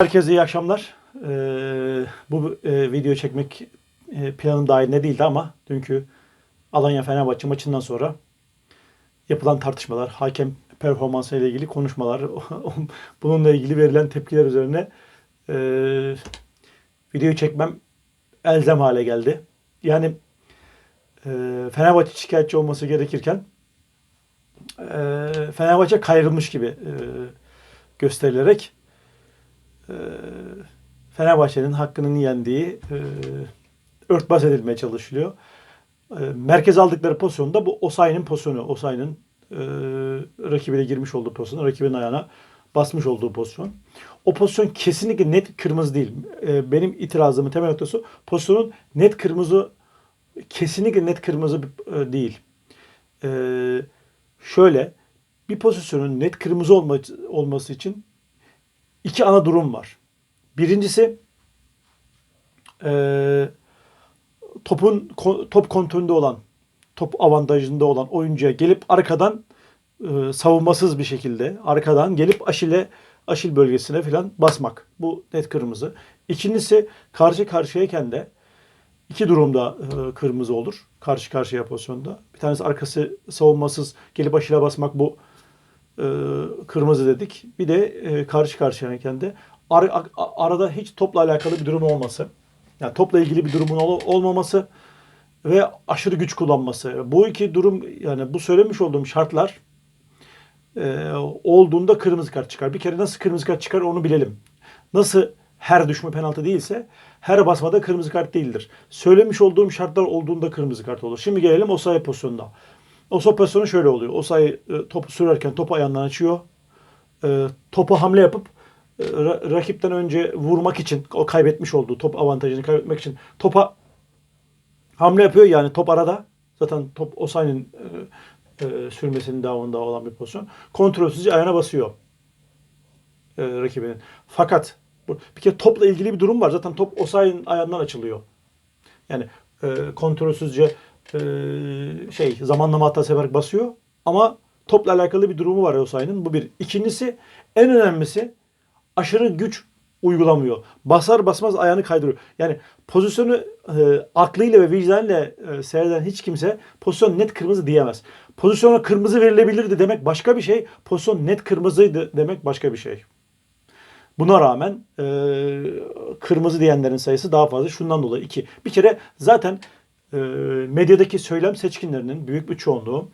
Herkese iyi akşamlar. Ee, bu e, video çekmek e, planım dahilinde değildi ama dünkü Alanya Fenerbahçe maçından sonra yapılan tartışmalar, hakem performansı ile ilgili konuşmalar, bununla ilgili verilen tepkiler üzerine e, videoyu çekmem elzem hale geldi. Yani e, Fenerbahçe şikayetçi olması gerekirken e, Fenerbahçe kayrılmış gibi e, gösterilerek e, Fenerbahçe'nin hakkının yendiği e, örtbas edilmeye çalışılıyor. E, merkez aldıkları pozisyonda bu Osayi'nin pozisyonu. Osayi'nin e, rakibiyle girmiş olduğu pozisyon. Rakibin ayağına basmış olduğu pozisyon. O pozisyon kesinlikle net kırmızı değil. E, benim itirazımın temel noktası pozisyonun net kırmızı kesinlikle net kırmızı e, değil. E, şöyle bir pozisyonun net kırmızı olma, olması için iki ana durum var. Birincisi eee, topun top kontrolünde olan, top avantajında olan oyuncuya gelip arkadan eee, savunmasız bir şekilde arkadan gelip aşile aşil bölgesine falan basmak. Bu net kırmızı. İkincisi karşı karşıyayken de iki durumda eee, kırmızı olur. Karşı karşıya pozisyonda. Bir tanesi arkası savunmasız gelip aşile basmak bu e, kırmızı dedik. Bir de e, karşı karşıyayken de ar- arada hiç topla alakalı bir durum olması. Yani topla ilgili bir durumun ol- olmaması ve aşırı güç kullanması. Bu iki durum yani bu söylemiş olduğum şartlar e, olduğunda kırmızı kart çıkar. Bir kere nasıl kırmızı kart çıkar onu bilelim. Nasıl her düşme penaltı değilse her basmada kırmızı kart değildir. Söylemiş olduğum şartlar olduğunda kırmızı kart olur. Şimdi gelelim o sayı pozisyonuna. O pozisyonu şöyle oluyor. O sayı e, topu sürerken topu ayağından açıyor. E, topa hamle yapıp e, ra- rakipten önce vurmak için o kaybetmiş olduğu top avantajını kaybetmek için topa hamle yapıyor. Yani top arada. Zaten top Osayi'nin e, e, sürmesinin devamında olan bir pozisyon. Kontrolsüzce ayağına basıyor e, rakibinin. Fakat bir kere topla ilgili bir durum var. Zaten top Osayi'nin ayağından açılıyor. Yani e, kontrolsüzce e, şey zamanlama hatası yaparak basıyor. Ama topla alakalı bir durumu var Osayi'nin. Bu bir. İkincisi en önemlisi aşırı güç uygulamıyor. Basar basmaz ayağını kaydırıyor. Yani pozisyonu e, aklıyla ve vicdanıyla e, seyreden hiç kimse pozisyon net kırmızı diyemez. Pozisyona kırmızı verilebilirdi demek başka bir şey. Pozisyon net kırmızıydı demek başka bir şey. Buna rağmen e, kırmızı diyenlerin sayısı daha fazla. Şundan dolayı iki. Bir kere zaten medyadaki söylem seçkinlerinin büyük bir çoğunluğu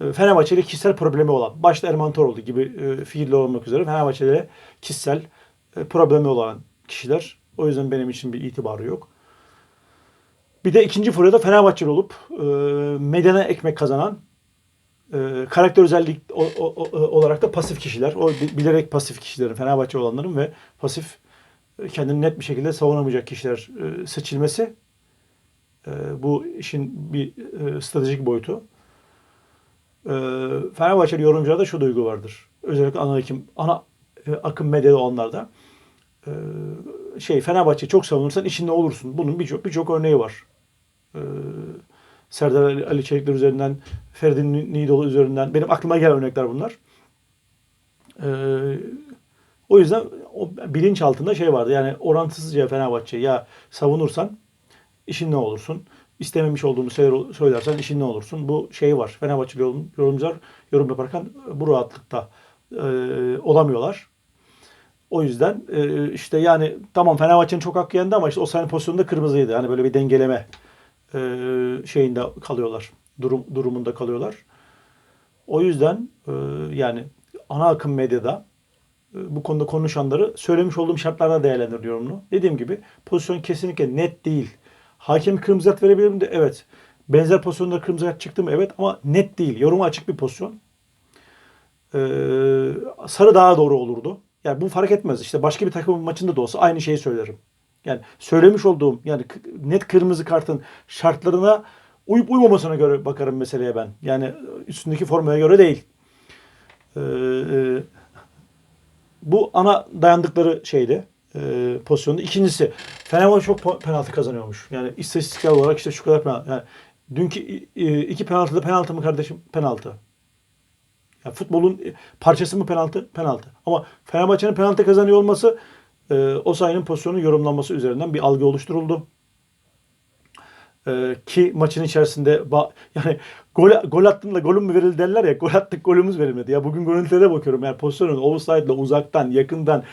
e, Fenerbahçe'yle kişisel problemi olan, başta Erman Toroğlu gibi e, fiilli olmak üzere Fenerbahçe'yle kişisel e, problemi olan kişiler. O yüzden benim için bir itibarı yok. Bir de ikinci furyada Fenerbahçeli olup e, medyana ekmek kazanan karakter özellik olarak da pasif kişiler. O bi- bilerek pasif kişilerin, Fenerbahçe olanların ve pasif kendini net bir şekilde savunamayacak kişiler seçilmesi e, bu işin bir e, stratejik boyutu. E, Fenerbahçeli yorumcularda şu duygu vardır. Özellikle ana akım, ana e, akım medyada olanlarda. E, şey Fenerbahçe çok savunursan içinde olursun. Bunun birçok birçok örneği var. E, Serdar Ali, Çelikler üzerinden, Ferdi Nidoğlu üzerinden benim aklıma gelen örnekler bunlar. O yüzden o bilinç altında şey vardı. Yani orantısızca Fenerbahçe ya savunursan işin ne olursun? İstememiş olduğunu söyler- söylersen işin ne olursun? Bu şey var. Fenerbahçeli yorum- yorumcular yorum yaparken bu rahatlıkta e, olamıyorlar. O yüzden e, işte yani tamam Fenerbahçe'nin çok hakkı yendi ama işte o sahne pozisyonunda kırmızıydı. Yani böyle bir dengeleme e, şeyinde kalıyorlar. Durum, durumunda kalıyorlar. O yüzden e, yani ana akım medyada e, bu konuda konuşanları söylemiş olduğum şartlarda değerlendiriyorum bunu. Dediğim gibi pozisyon kesinlikle net değil. Hakem kırmızı kart verebilir mi? Evet. Benzer pozisyonda kırmızı kart çıktı mı? Evet ama net değil. Yoruma açık bir pozisyon. Ee, sarı daha doğru olurdu. Yani bu fark etmez. İşte başka bir takımın maçında da olsa aynı şeyi söylerim. Yani söylemiş olduğum yani net kırmızı kartın şartlarına uyup uymamasına göre bakarım meseleye ben. Yani üstündeki formaya göre değil. Ee, e, bu ana dayandıkları şeydi. E, pozisyonda. İkincisi Fenerbahçe çok penaltı kazanıyormuş. Yani istatistiksel olarak işte şu kadar penaltı. Yani dünkü e, iki penaltıda penaltı mı kardeşim? Penaltı. Ya futbolun parçası mı penaltı? Penaltı. Ama Fenerbahçe'nin penaltı kazanıyor olması e, Osayi'nin pozisyonun yorumlanması üzerinden bir algı oluşturuldu. E, ki maçın içerisinde yani gol, gol attığında golün mü verildi derler ya gol attık golümüz verilmedi. Ya bugün görüntülere bakıyorum yani pozisyonun offside'la uzaktan yakından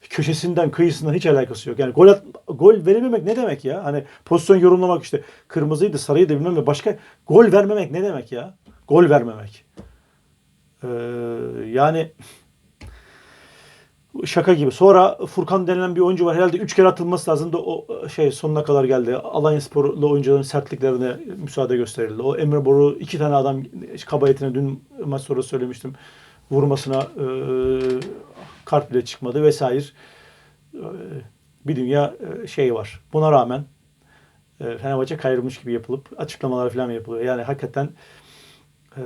köşesinden kıyısından hiç alakası yok. Yani gol at, gol verememek ne demek ya? Hani pozisyon yorumlamak işte kırmızıydı sarıydı bilmem ne başka gol vermemek ne demek ya? Gol vermemek. Ee, yani şaka gibi. Sonra Furkan denilen bir oyuncu var. Herhalde 3 kere atılması lazım da o şey sonuna kadar geldi. Alanya Sporlu oyuncuların sertliklerine müsaade gösterildi. O Emre Boru iki tane adam kabayetine dün maç sonra söylemiştim. Vurmasına e, kart bile çıkmadı vesaire. E, bir dünya şey var. Buna rağmen e, Fenerbahçe kayırmış gibi yapılıp açıklamalar falan yapılıyor. Yani hakikaten e,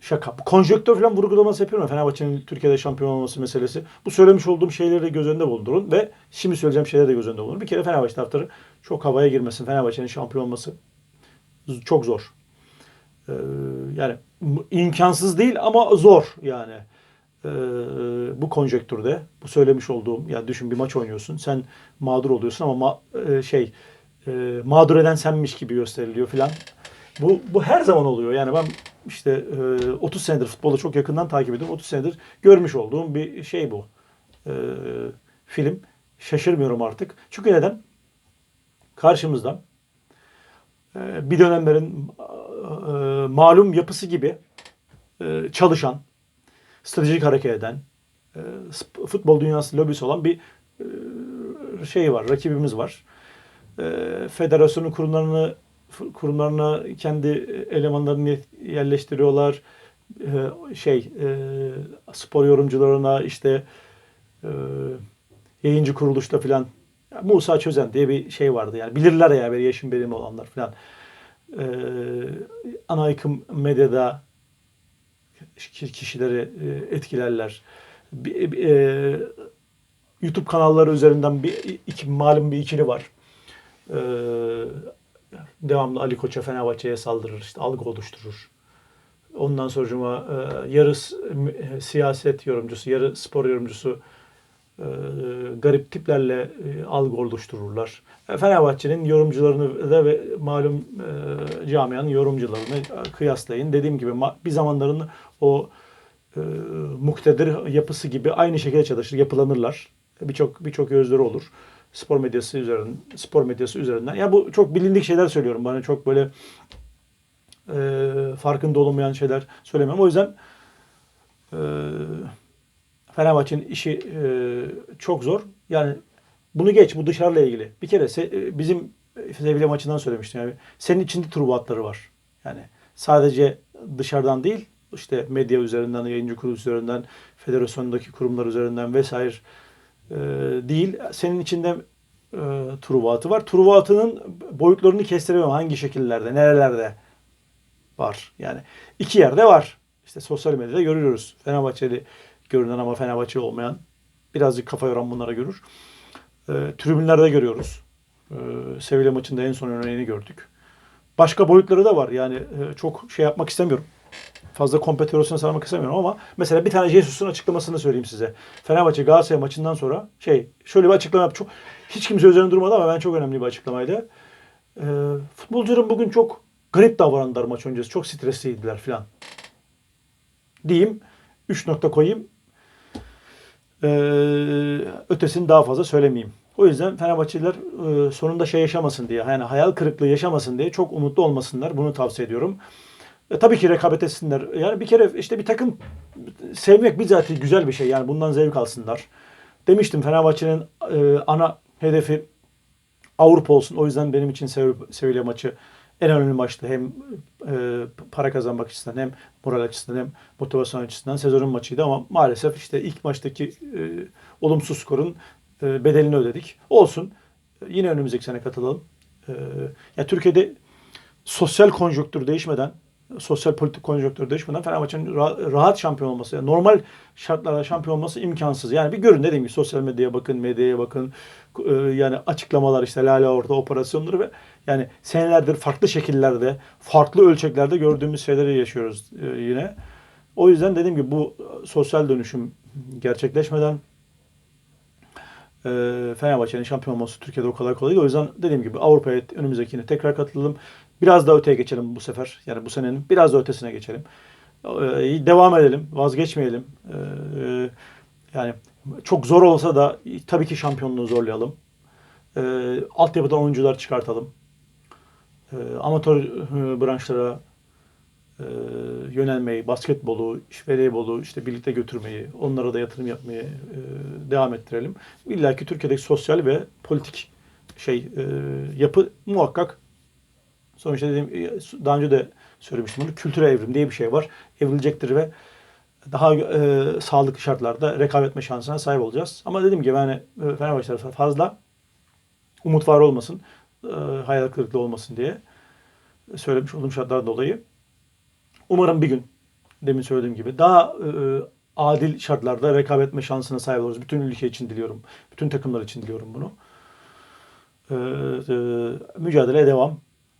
şaka. Konjöktör falan vurgulaması yapıyorum. ya, Fenerbahçe'nin Türkiye'de şampiyon olması meselesi. Bu söylemiş olduğum şeyleri de göz önünde bulundurun ve şimdi söyleyeceğim şeyleri de göz önünde bulundurun. Bir kere Fenerbahçe taraftarı çok havaya girmesin. Fenerbahçe'nin şampiyon olması çok zor. Ee, yani imkansız değil ama zor yani. Ee, bu konjektürde bu söylemiş olduğum yani düşün bir maç oynuyorsun. Sen mağdur oluyorsun ama ma- e, şey e, mağdur eden senmiş gibi gösteriliyor filan. Bu, bu her zaman oluyor. Yani ben işte e, 30 senedir futbolu çok yakından takip ediyorum. 30 senedir görmüş olduğum bir şey bu. E, film. Şaşırmıyorum artık. Çünkü neden? Karşımızda e, bir dönemlerin e, malum yapısı gibi e, çalışan, stratejik hareket eden, e, futbol dünyası lobisi olan bir e, şey var, rakibimiz var. E, federasyonun kurumlarını kurumlarına kendi elemanlarını yerleştiriyorlar. E, şey e, spor yorumcularına işte e, yayıncı kuruluşta filan Musa Çözen diye bir şey vardı yani bilirler ya böyle yaşım benim olanlar filan. E, ana akım medyada kişileri e, etkilerler. Bir- bir, e, YouTube kanalları üzerinden bir iki, malum bir ikili var. E, devamlı Ali Koç'a Fenerbahçe'ye saldırır, işte algı oluşturur. Ondan sonra e, yarı e, siyaset yorumcusu, yarı spor yorumcusu e, garip tiplerle e, algı oluştururlar. E, Fenerbahçe'nin yorumcularını da ve malum e, camianın yorumcularını kıyaslayın. Dediğim gibi bir zamanların o e, muktedir yapısı gibi aynı şekilde çalışır, yapılanırlar. Birçok birçok özleri olur. Spor medyası üzerinden, spor medyası üzerinden. Ya bu çok bilindik şeyler söylüyorum. Bana çok böyle farkında olmayan şeyler söylemem. O yüzden e, Fenerbahçe'nin işi e, çok zor. Yani bunu geç, bu dışarıyla ilgili. Bir kere e, bizim Sevilla maçından söylemiştim. Yani senin içinde turbatları var. Yani sadece dışarıdan değil, işte medya üzerinden, yayıncı kuruluş üzerinden, federasyondaki kurumlar üzerinden vesaire e, değil. Senin içinde e, Truvat'ı var. Truvat'ının boyutlarını kestiremem. Hangi şekillerde, nerelerde var. Yani iki yerde var. İşte sosyal medyada görüyoruz. Fenerbahçeli görünen ama Fenerbahçe olmayan birazcık kafa yoran bunlara görür. E, tribünlerde görüyoruz. E, Sevilla maçında en son örneğini gördük. Başka boyutları da var. Yani e, çok şey yapmak istemiyorum. Fazla kompetisyona sarmak istemiyorum ama mesela bir tane Jesus'un açıklamasını söyleyeyim size. Fenerbahçe Galatasaray maçından sonra şey şöyle bir açıklama yap. Çok, hiç kimse üzerine durmadı ama ben çok önemli bir açıklamaydı. E, futbolcuların bugün çok garip davrandılar maç öncesi. Çok stresliydiler filan. Diyeyim. 3 nokta koyayım. Ee, ötesini daha fazla söylemeyeyim. O yüzden Fenerbahçeliler e, sonunda şey yaşamasın diye, yani hayal kırıklığı yaşamasın diye çok umutlu olmasınlar. Bunu tavsiye ediyorum. E, tabii ki rekabet etsinler. Yani bir kere işte bir takım sevmek bizatihi güzel bir şey. Yani bundan zevk alsınlar. Demiştim Fenerbahçe'nin e, ana hedefi Avrupa olsun. O yüzden benim için Sev- Sevilla maçı en önemli maçtı. Hem e, para kazanmak açısından hem moral açısından hem motivasyon açısından sezonun maçıydı ama maalesef işte ilk maçtaki e, olumsuz skorun e, bedelini ödedik. Olsun. Yine önümüzdeki sene katılalım. E, ya Türkiye'de sosyal konjonktür değişmeden, sosyal politik konjonktür değişmeden Fenerbahçe'nin ra- rahat şampiyon olması, yani normal şartlarda şampiyon olması imkansız. Yani bir görün dediğim gibi sosyal medyaya bakın, medyaya bakın, e, yani açıklamalar işte Lale orada operasyonları ve yani senelerdir farklı şekillerde, farklı ölçeklerde gördüğümüz şeyleri yaşıyoruz e, yine. O yüzden dediğim gibi bu sosyal dönüşüm gerçekleşmeden e, Fenerbahçe'nin şampiyon olması Türkiye'de o kadar kolay değil. O yüzden dediğim gibi Avrupa'ya önümüzdeki yine tekrar katılalım. Biraz daha öteye geçelim bu sefer. Yani bu senenin biraz da ötesine geçelim. E, devam edelim. Vazgeçmeyelim. E, yani çok zor olsa da tabii ki şampiyonluğu zorlayalım. E, altyapıdan oyuncular çıkartalım. Amatör e, branşlara e, yönelmeyi, basketbolu, voleybolu işte birlikte götürmeyi, onlara da yatırım yapmayı devam ettirelim. İlla ki Türkiye'deki sosyal ve politik şey yapı muhakkak sonuçta dediğim e, daha önce de söylemiştim bunu kültürel evrim diye bir şey var. Evrilecektir ve daha e, sağlıklı şartlarda rekabet etme şansına sahip olacağız. Ama dediğim gibi yani e, Fenerbahçe'de fazla umut var olmasın, e, hayal kırıklığı olmasın diye söylemiş olduğum şartlar dolayı. Umarım bir gün demin söylediğim gibi daha e, adil şartlarda rekabet etme şansına sahip oluruz. Bütün ülke için diliyorum. Bütün takımlar için diliyorum bunu. E, e, mücadeleye devam.